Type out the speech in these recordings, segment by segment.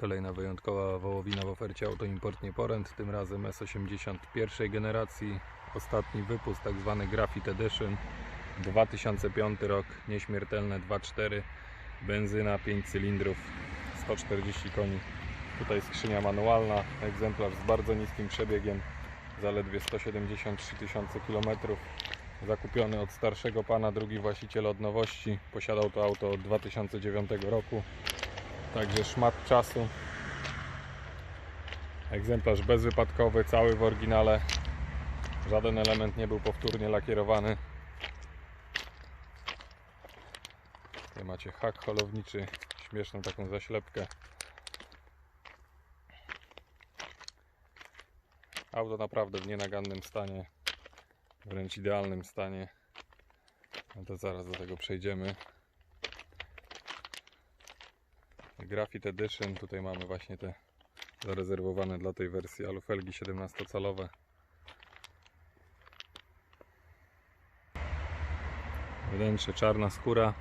Kolejna wyjątkowa wołowina w ofercie Auto Import nie Poręt, tym razem S80 pierwszej generacji. Ostatni wypust, tak zwany Graphite Edition. 2005 rok, nieśmiertelne 2.4, benzyna 5 cylindrów, 140 koni. Tutaj skrzynia manualna, egzemplarz z bardzo niskim przebiegiem, zaledwie 173 tysiące kilometrów. Zakupiony od starszego pana, drugi właściciel od nowości. Posiadał to auto od 2009 roku. Także szmat czasu. Egzemplarz bezwypadkowy, cały w oryginale. Żaden element nie był powtórnie lakierowany. Tutaj macie hak holowniczy, śmieszną taką zaślepkę. Auto naprawdę w nienagannym stanie, wręcz idealnym stanie. No to zaraz do tego przejdziemy. Graphite Edition, tutaj mamy właśnie te zarezerwowane dla tej wersji alufelgi 17-calowe. Wnętrze czarna skóra.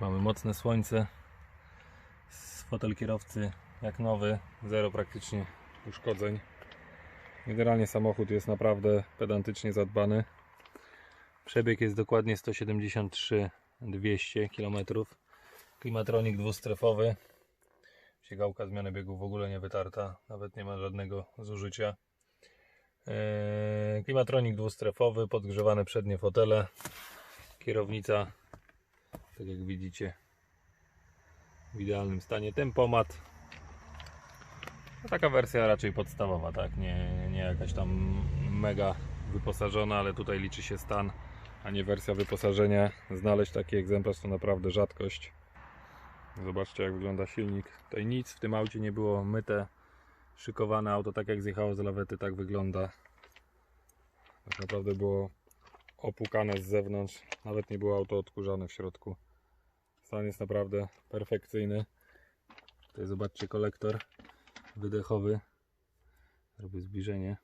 Mamy mocne słońce. Fotel kierowcy jak nowy, zero praktycznie uszkodzeń. Generalnie samochód jest naprawdę pedantycznie zadbany. Przebieg jest dokładnie 173 200 km. Klimatronik dwustrefowy. Siegałka zmiany biegów w ogóle nie wytarta, nawet nie ma żadnego zużycia. Eee, Klimatronik dwustrefowy, podgrzewane przednie fotele. Kierownica, tak jak widzicie, w idealnym stanie. Tempomat. No, taka wersja raczej podstawowa, tak? Nie, nie jakaś tam mega wyposażona, ale tutaj liczy się stan, a nie wersja wyposażenia. Znaleźć taki egzemplarz to naprawdę rzadkość. Zobaczcie jak wygląda silnik. Tutaj nic w tym aucie nie było myte, szykowane auto tak jak zjechało z lawety, tak wygląda. Tak naprawdę było opłukane z zewnątrz, nawet nie było auto odkurzane w środku. Stan jest naprawdę perfekcyjny. Tutaj zobaczcie kolektor wydechowy. Robię zbliżenie.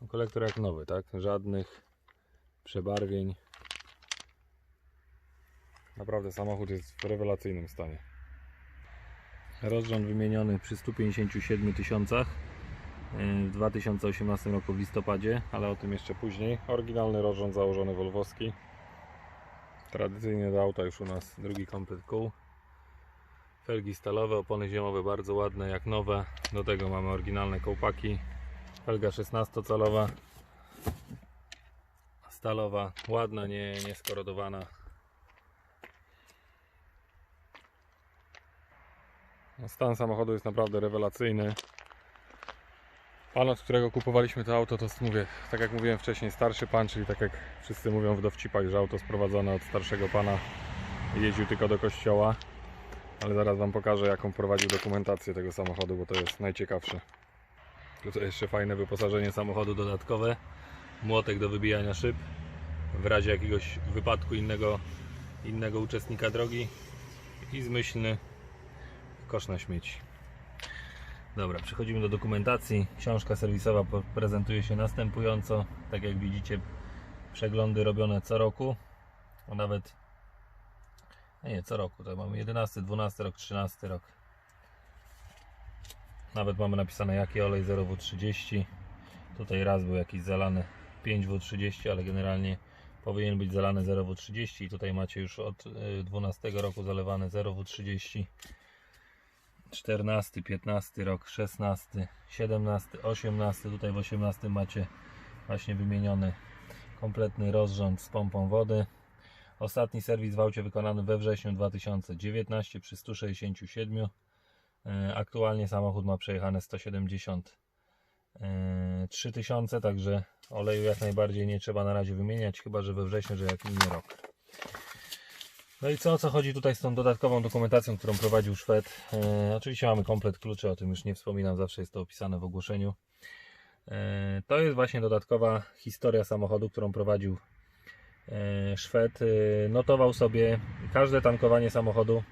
No, kolektor jak nowy, tak? Żadnych przebarwień. Naprawdę samochód jest w rewelacyjnym stanie. Rozrząd wymieniony przy 157 tysiącach yy, w 2018 roku w listopadzie, ale o tym jeszcze później. Oryginalny rozrząd założony wolwowski. Tradycyjnie do auta już u nas drugi komplet kół. Felgi stalowe, opony zimowe bardzo ładne jak nowe. Do tego mamy oryginalne kołpaki. Felga 16-calowa. Stalowa, ładna, nie, nie skorodowana. No, Stan samochodu jest naprawdę rewelacyjny. Pan, od którego kupowaliśmy to auto, to mówię, tak jak mówiłem wcześniej, starszy pan, czyli tak jak wszyscy mówią w dowcipach, że auto sprowadzone od starszego pana jeździł tylko do kościoła. Ale zaraz Wam pokażę, jaką prowadził dokumentację tego samochodu, bo to jest najciekawsze. Tutaj jeszcze fajne wyposażenie samochodu dodatkowe. Młotek do wybijania szyb w razie jakiegoś wypadku innego, innego uczestnika drogi i zmyślny kosz na śmieci. Dobra, przechodzimy do dokumentacji. Książka serwisowa prezentuje się następująco. Tak jak widzicie, przeglądy robione co roku, a nawet nie, co roku. To mamy 11, 12 rok, 13 rok. Nawet mamy napisane jaki olej 0W30. Tutaj raz był jakiś zalany 5W30, ale generalnie powinien być zalany 0W30 i tutaj macie już od y, 12 roku zalewane 0W30. 14, 15 rok, 16, 17, 18. Tutaj w 18 macie właśnie wymieniony kompletny rozrząd z pompą wody. Ostatni serwis w aucie wykonany we wrześniu 2019 przy 167. E, Aktualnie samochód ma przejechane 173 tysiące, także oleju jak najbardziej nie trzeba na razie wymieniać, chyba że we wrześniu, że jak minie rok. No i co, o co chodzi tutaj z tą dodatkową dokumentacją, którą prowadził Szwed? E, oczywiście mamy komplet kluczy, o tym już nie wspominam, zawsze jest to opisane w ogłoszeniu. E, to jest właśnie dodatkowa historia samochodu, którą prowadził e, Szwed. E, notował sobie każde tankowanie samochodu,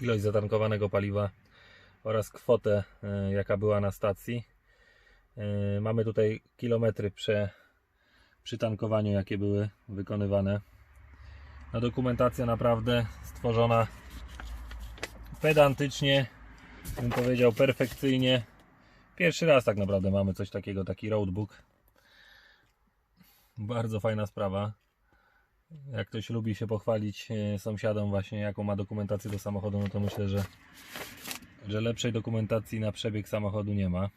ilość zatankowanego paliwa oraz kwotę, e, jaka była na stacji. E, Mamy tutaj kilometry prze, przy tankowaniu, jakie były wykonywane. No dokumentacja naprawdę stworzona pedantycznie, bym powiedział perfekcyjnie. Pierwszy raz tak naprawdę mamy coś takiego, taki roadbook. Bardzo fajna sprawa. Jak ktoś lubi się pochwalić e, sąsiadom właśnie jaką ma dokumentację do samochodu, no to myślę, że, że lepszej dokumentacji na przebieg samochodu nie ma.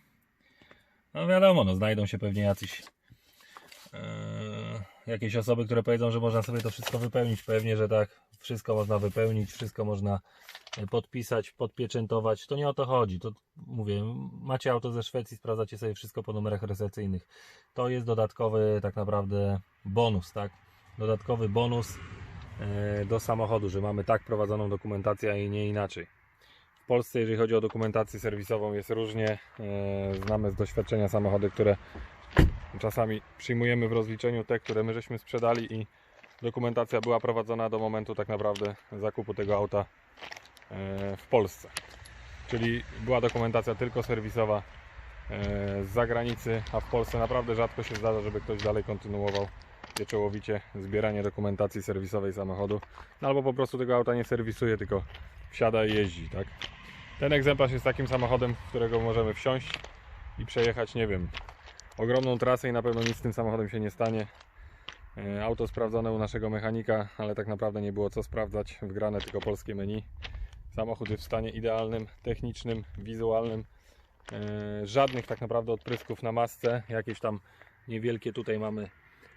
No wiadomo, no znajdą się pewnie jacyś e, jakieś osoby, które powiedzą, że można sobie to wszystko wypełnić. Pewnie, że tak. Wszystko można wypełnić, wszystko można e, podpisać, podpieczętować. To nie o to chodzi. To mówię, macie auto ze Szwecji, sprawdzacie sobie wszystko po numerach rejestracyjnych. To jest dodatkowy tak naprawdę bonus, tak? Dodatkowy bonus e, do samochodu, że mamy tak prowadzoną dokumentację, i nie inaczej. W Polsce, jeżeli chodzi o dokumentację serwisową, jest różnie. E, Znamy z doświadczenia samochody, które czasami przyjmujemy w rozliczeniu te, które my żeśmy sprzedali i dokumentacja była prowadzona do momentu tak naprawdę zakupu tego auta e, w Polsce. Czyli była dokumentacja tylko serwisowa e, z zagranicy, a w Polsce naprawdę rzadko się zdarza, żeby ktoś dalej kontynuował pieczołowicie zbieranie dokumentacji serwisowej samochodu, no albo po prostu tego auta nie serwisuje, tylko wsiada i jeździ, tak? Ten egzemplarz jest takim samochodem, w którego możemy wsiąść i przejechać, nie wiem, ogromną trasę i na pewno nic z tym samochodem się nie stanie. E, Auto sprawdzone u naszego mechanika, ale tak naprawdę nie było co sprawdzać, wgrane tylko polskie menu. Samochód jest w stanie idealnym, technicznym, wizualnym. E, Żadnych tak naprawdę odprysków na masce, jakieś tam niewielkie tutaj mamy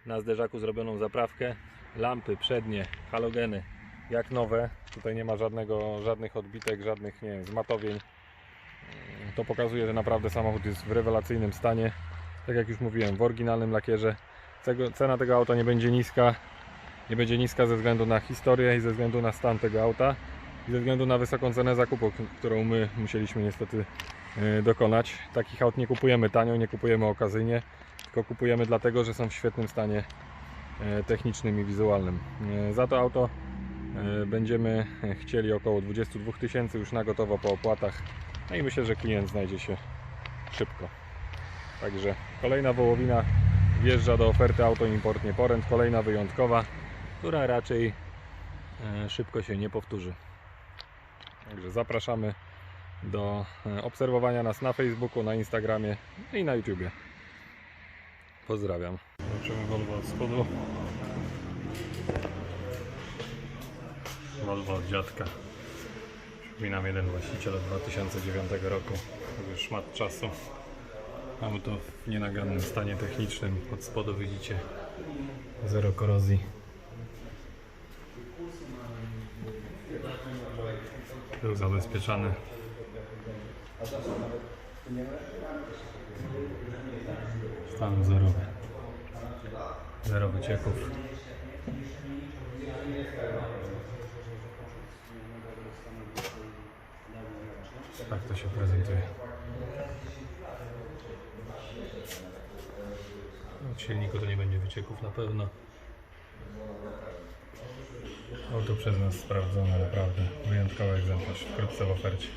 na zderzaku zrobioną zaprawkę. Lampy przednie, halogeny jak nowe. Tutaj nie ma żadnego, żadnych odbitek, żadnych nie wiem, zmatowień. E, To pokazuje, że naprawdę samochód jest w rewelacyjnym stanie. Tak jak już mówiłem, w oryginalnym lakierze. Cena tego auta nie będzie niska. Nie będzie niska ze względu na historię i ze względu na stan tego auta i ze względu na wysoką cenę zakupu, którą my musieliśmy niestety e, dokonać. Takich aut nie kupujemy tanio, nie kupujemy okazyjnie, tylko kupujemy dlatego, że są w świetnym stanie e, technicznym i wizualnym. E, Za to auto będziemy chcieli około 22 tysięcy już na gotowo po opłatach. No i myślę, że klient znajdzie się szybko. Także kolejna wołowina wjeżdża do oferty Auto Import nie Poręt, kolejna wyjątkowa, która raczej e, szybko się nie powtórzy. Także zapraszamy do e, obserwowania nas na Facebooku, na Instagramie i na YouTubie. Pozdrawiam. Zobaczymy Volvo od spodu. Volvo od dziadka. Przypominam jeden właściciel od 2009 roku. Już szmat czasu. Auto w nienagannym stanie technicznym. Od spodu widzicie zero korozji. Był zabezpieczany. Stan zerowy. Zero wycieków. Tak to się prezentuje. Od silniku to nie będzie wycieków na pewno. Auto przez nas sprawdzone, naprawdę. Wyjątkowy egzemplarz. Wkrótce w ofercie.